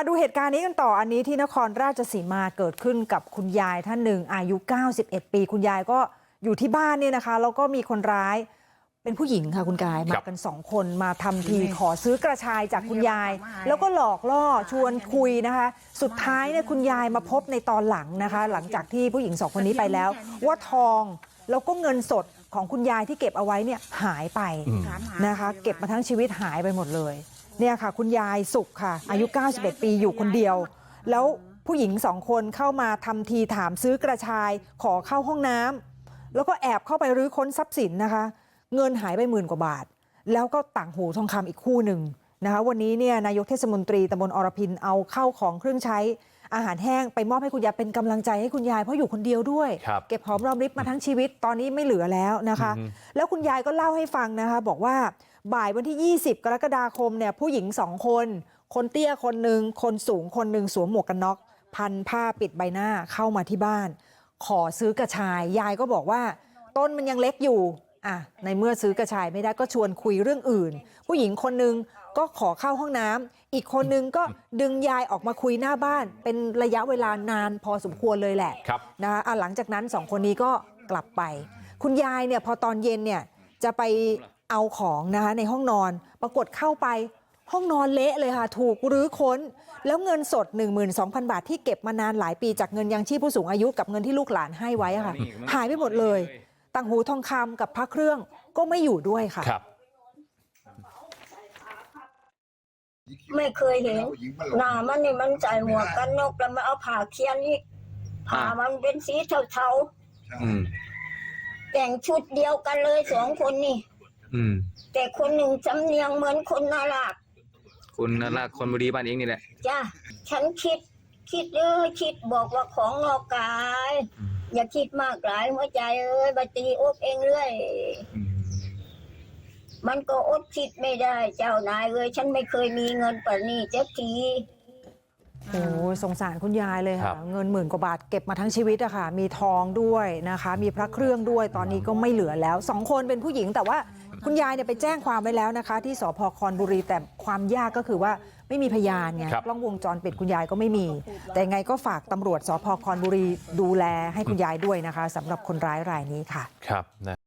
มาดูเหตุการณ์นี้กันต่ออันนี้ที่นครราชสีมาเกิดขึ้นกับคุณยายท่านหนึ่งอายุ 91 ปี คุณยายก็อยู่ที่บ้านเนี่ยนะคะ แล้วก็มีคนร้ายเป็นผู้หญิงค่ะคุณกายคมารับกันสองคนมาทำทีขอซื้อกระชายจากคุณยาย แล้วก็หลอกล่อชวนคุยนะคะ สุดท้ายเนี่ยคุณยายมาพบในตอนหลังนะคะ หลังจากที่ผู้หญิงสองคนนี้ไปแล้ว ว่าทองแล้วก็เงินสดของคุณยายที่เก็บเอาไว้เนี่ยหายไปอืมนะคะ เก็บมาทั้งชีวิตหายไปหมดเลย เนี่ยค่ะคุณยายสุขค่ะ อายุ 91 ปีอยู่คนเดียว แล้วผู้หญิงสองคนเข้ามาทำทีถามซื้อกระชายขอเข้าห้องน้ำแล้วก็แอบเข้าไปรื้อค้นทรัพย์สินนะคะ เงินหายไปหมื่นกว่าบาท แล้วก็ต่างหูทองคำอีกคู่หนึ่งนะคะวันนี้เนี่ยนายกเทศมนตรีตำบลอรพินเอาเข้าของเครื่องใช้อาหารแห้งไปมอบให้คุณยายเป็นกำลังใจให้คุณยายเพราะอยู่คนเดียวด้วยครับเก็บหอมรอมริบมาทั้งชีวิตตอนนี้ไม่เหลือแล้วนะคะอือฮึแล้วคุณยายก็เล่าให้ฟังนะคะ บอกว่า บ่ายวันที่ 20 กรกฎาคมเนี่ยผู้หญิงสองคน คนเตี้ยคนหนึ่งคนสูงคนหนึ่งสวมหมวกกันน็อกพันผ้าปิดใบหน้าเข้ามาที่บ้าน ขอซื้อกระชาย ยายก็บอกว่า ต้นมันยังเล็กอยู่อะในเมื่อซื้อกระชายไม่ได้ก็ชวนคุยเรื่องอื่น ผู้หญิงคนหนึ่งก็ขอเข้าห้องน้ำอีกคนนึงก็ดึงยายออกมาคุยหน้าบ้าน เป็นระยะเวลานานพอสมควรเลยแหละครับนะคะอะหลังจากนั้นสองคนนี้ก็กลับไป คุณยายเนี่ยพอตอนเย็นเนี่ยจะไป เอาของนะคะในห้องนอนปรากฏเข้าไปห้องนอนเละเลยค่ะถูกรื้อค้นแล้วเงินสด 12,000 บาทที่เก็บมานานหลายปีจากเงินยังชีพผู้สูงอายุกับเงินที่ลูกหลานให้ไว้อะค่ะ หายไปหมดเลย ต่างหูทองคำกับพระเครื่องก็ไม่อยู่ด้วยค่ะครับไม่เคยเห็นหน้ามันนี่มันใส่หมวกกันน็อกแล้วมาเอาผ่าเคียนอีกผ่ามันเป็นสีเทาอืมๆแต่งชุดเดียวกันเลยสองคนนี่ อืม แต่คนหนึ่งจำเนียงเหมือนคนนาราดคุณนราคนบุรีบ้านเองนี่แหละจ้ะฉันคิด คิดเออคิดบอกว่าของนอกกาย อย่าคิดมากหลายหัวใจเอ้ยบัตรีอกเองเรื่อย อืมมันก็อดคิดไม่ได้ เจ้านายเอ้ยฉันไม่เคยมีเงินป่านนี้เจ๊ที โอ้ยสงสารคุณยายเลยครัค่ะบเงินหมื่นกว่าบาทเก็บมาทั้งชีวิตอะค่ะ มีทองด้วยนะคะ มีพระเครื่องด้วยตอนนี้ก็ไม่เหลือแล้วสองคนเป็นผู้หญิงแต่ว่าคุณยายเนี่ยไปแจ้งความไว้แล้วนะคะ ที่สพคอนบุรีแต่ความยากก็คือว่าไม่มีพยานไงครับกล้องวงจรปิดคุณยายก็ไม่มี แต่ยังไงก็ฝากตำรวจสพคอนบุรีดูแลให้คุณยายด้วยนะคะสำหรับคนร้ายรายนี้ค่ะครับนะ